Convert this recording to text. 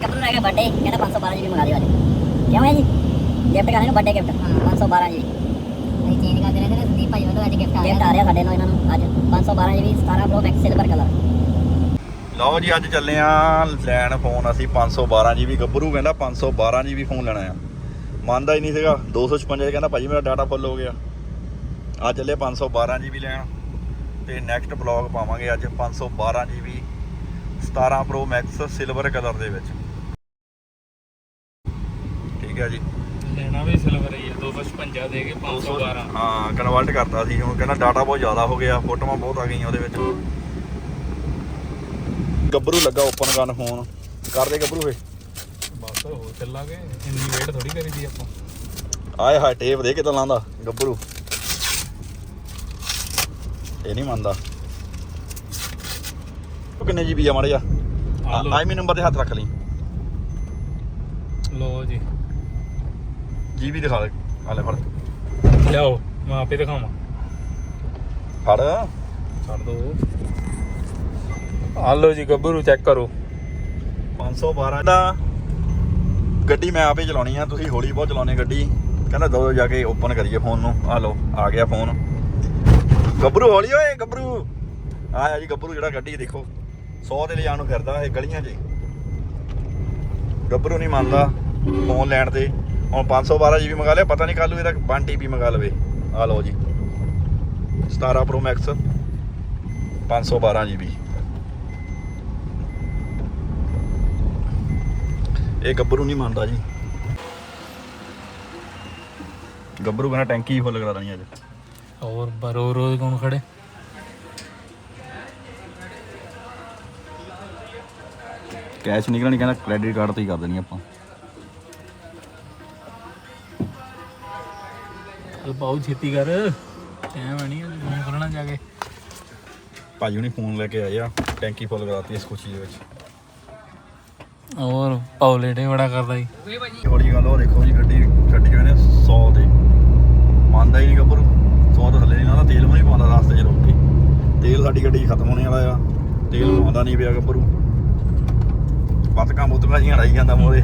ਕੱਪੜਾ ਰਹਿ ਗਿਆ ਬਰਥਡੇ ਕਹਿੰਦਾ 512 ਜੀ ਮੰਗਾ ਦਿਓ ਅੱਜ ਕਿਉਂ ਹੈ ਜੀ ਗਿਫਟ ਕਰਨੇ ਨੂੰ ਬਰਥਡੇ ਗਿਫਟ 512 ਜੀ ਅਸੀਂ ਚੇਂਜ ਕਰਦੇ ਰਹਿੰਦੇ ਨੇ ਸੰਦੀਪ ਭਾਈ ਵੱਲੋਂ ਅੱਜ ਗਿਫਟ ਆ ਗਿਫਟ ਆ ਰਿਹਾ ਸਾਡੇ ਨੂੰ ਇਹਨਾਂ ਨੂੰ ਅੱਜ 512 ਜੀ 17 ਪ੍ਰੋ ਮੈਕਸ ਸਿਲਵਰ ਕਲਰ ਲਓ ਜੀ ਅੱਜ ਚੱਲੇ ਆ ਲੈਣ ਫੋਨ। ਅਸੀਂ 512 ਜੀਬੀ ਗੱਭਰੂ ਕਹਿੰਦਾ 512 ਜੀਬੀ ਫੋਨ ਲੈਣਾ ਆ। ਮੰਨਦਾ ਹੀ ਨਹੀਂ ਸੀਗਾ। 256 ਕਹਿੰਦਾ ਭਾਜੀ ਮੇਰਾ ਡਾਟਾ ਫੁੱਲ ਹੋ ਗਿਆ। ਆ ਚੱਲੇ 512 ਜੀਬੀ ਲੈਣ। ਤੇ ਨੈਕਸਟ ਬਲੌਗ ਪਾਵਾਂਗੇ ਅੱਜ 512 GB 17 pro max silver colour ਦੇ ਵਿੱਚ। ਹੈ ਜੀ। ਲੈਣਾ ਵੀ ਸਿਲਵਰ ਹੀ ਹੈ 256 ਦੇ ਕੇ 512 ਹਾਂ ਕਨਵਰਟ ਕਰਤਾ ਸੀ ਹੁਣ ਕਹਿੰਦਾ ਡਾਟਾ ਬਹੁਤ ਜ਼ਿਆਦਾ ਹੋ ਗਿਆ ਫੋਟੋਆਂ ਬਹੁਤ ਆ ਗਈਆਂ ਉਹਦੇ ਵਿੱਚ। ਗੱਭਰੂ ਲੱਗਾ ਓਪਨ ਕਰਨ ਫੋਨ ਕਰਦੇ ਗੱਭਰੂ ਫੇ ਬਸ ਹੋ ਚੱਲਾਂਗੇ। ਇੰਨੀ ਵੇਟ ਥੋੜੀ ਕਰੀਦੀ ਆਪਾਂ। ਆਏ ਹਾਏ ਟੇਪ ਦੇ ਕਿਦਾਂ ਲਾਂਦਾ ਗੱਭਰੂ? ਇਹ ਨਹੀਂ ਮੰਨਦਾ। ਉਹ ਕਿੰਨੇ ਜੀਬੀ ਆ ਮਾੜੇ ਆ ਆ ਲਓ। ਆਈ ਮੀ ਨੰਬਰ ਤੇ ਹੱਥ ਰੱਖ ਲਈ। ਲੋ ਜੀ। ਜੀਬੀ ਦਿਖਾ ਦੇ ਆ ਲੈ ਫੜ। ਲਿਆਓ ਮੈਂ ਆਪੇ ਦਿਖਾਵਾਂ। ਫੜ। ਛੱਡ ਦੋ। ਆ ਲਓ ਜੀ ਗੱਭਰੂ ਚੈੱਕ ਕਰੋ। 512 ਦਾ ਗੱਡੀ ਮੈਂ ਆਪੇ ਚਲਾਉਣੀ ਆ ਤੁਸੀਂ ਹੌਲੀ ਬਹੁਤ ਚਲਾਉਣੀ ਗੱਡੀ। ਕਹਿੰਦਾ ਦੋ ਜਾ ਕੇ ਓਪਨ ਕਰੀਏ ਫੋਨ ਨੂੰ। ਆ ਲਓ ਆ ਗਿਆ ਫੋਨ ਗੱਭਰੂ ਹੌਲੀ ਓਏ ਗੱਭਰੂ। ਆਇਆ ਜੀ ਗੱਭਰੂ ਜਿਹੜਾ ਗੱਡੀ ਦੇਖੋ। 100 ਤੇ ਲਿਜਾਣ ਨੂੰ ਫਿਰਦਾ ਇਹ ਗਲੀਆਂ 'ਚ। ਗੱਭਰੂ ਨਹੀਂ ਮੰਨਦਾ ਫੋਨ ਲੈਣ ਤੇ। ਹੁਣ 512 ਜੀਬੀ ਮੰਗਾ ਲਿਆ ਪਤਾ ਨਹੀਂ ਕੱਲ ਨੂੰ ਇਹਦਾ 1 ਟੀਬੀ ਮੰਗਾ ਲਵੇ। ਆ ਲਓ ਜੀ। 17 ਪ੍ਰੋ ਮੈਕਸ 512 ਜੀਬੀ ਇਹ ਗੱਭਰੂ ਨਹੀਂ ਮੰਨਦਾ ਜੀ। ਗੱਭਰੂ ਕਹਿੰਦਾ ਟੈਂਕੀ ਹੀ ਫੁੱਲ ਕਰਾ ਦੇਣੀ ਅੱਜ। ਹੋਰ ਬਰੋ ਰੋਜ਼ ਕੌਣ ਖੜੇ? ਕੈਸ਼ ਨਿਕਲਣੀ ਕਹਿੰਦਾ ਕ੍ਰੈਡਿਟ ਕਾਰਡ ਤੇ ਹੀ ਕਰ ਦੇਣੀ ਆਪਾਂ। ਚੱਲ ਪਾਉ ਛੇਤੀ ਕਰ। ਟਾਈਮ ਨਹੀਂ ਫੋਨ ਕਰਨਾ ਜਾ ਕੇ। ਭਾਜੀ ਹੁਣੀ ਫੋਨ ਲੈ ਕੇ ਆਏ ਆ ਟੈਂਕੀ ਫੁੱਲ ਕਰਾਤੀ ਇਸ ਖੁਸ਼ੀ ਦੇ ਵਿੱਚ। ਹੋਰ ਪਾਉ ਲੇਟੇ ਬੜਾ ਕਰਦਾ ਜੀ। ਹੌਲੀ ਗੱਲ ਉਹ ਦੇਖੋ ਜੀ ਗੱਡੀ ਗੱਡੀ ਕਹਿੰਦੇ 100 ਤੇ। ਮੰਨਦਾ ਹੀ ਨਹੀਂ ਗੱਭਰੂ। 100 ਤੋਂ ਥੱਲੇ ਨਹੀਂ ਨਾ ਤੇਲ ਵੀ ਨਹੀਂ ਪਾਉਂਦਾ ਰਸਤੇ 'ਚ ਰੋਕ ਕੇ। ਤੇਲ ਸਾਡੀ ਗੱਡੀ 'ਚ ਖਤਮ ਹੋਣੇ ਵਾਲਾ ਆ। ਤੇਲ ਪਾਉਂਦਾ ਨਹੀਂ ਪਿਆ ਗੱਭਰੂ। ਪਤਕਾਂ ਮੁੱਤਕਾਂ ਜੀਆਂ ਰਾਈ ਜਾਂਦਾ ਮੋਰੇ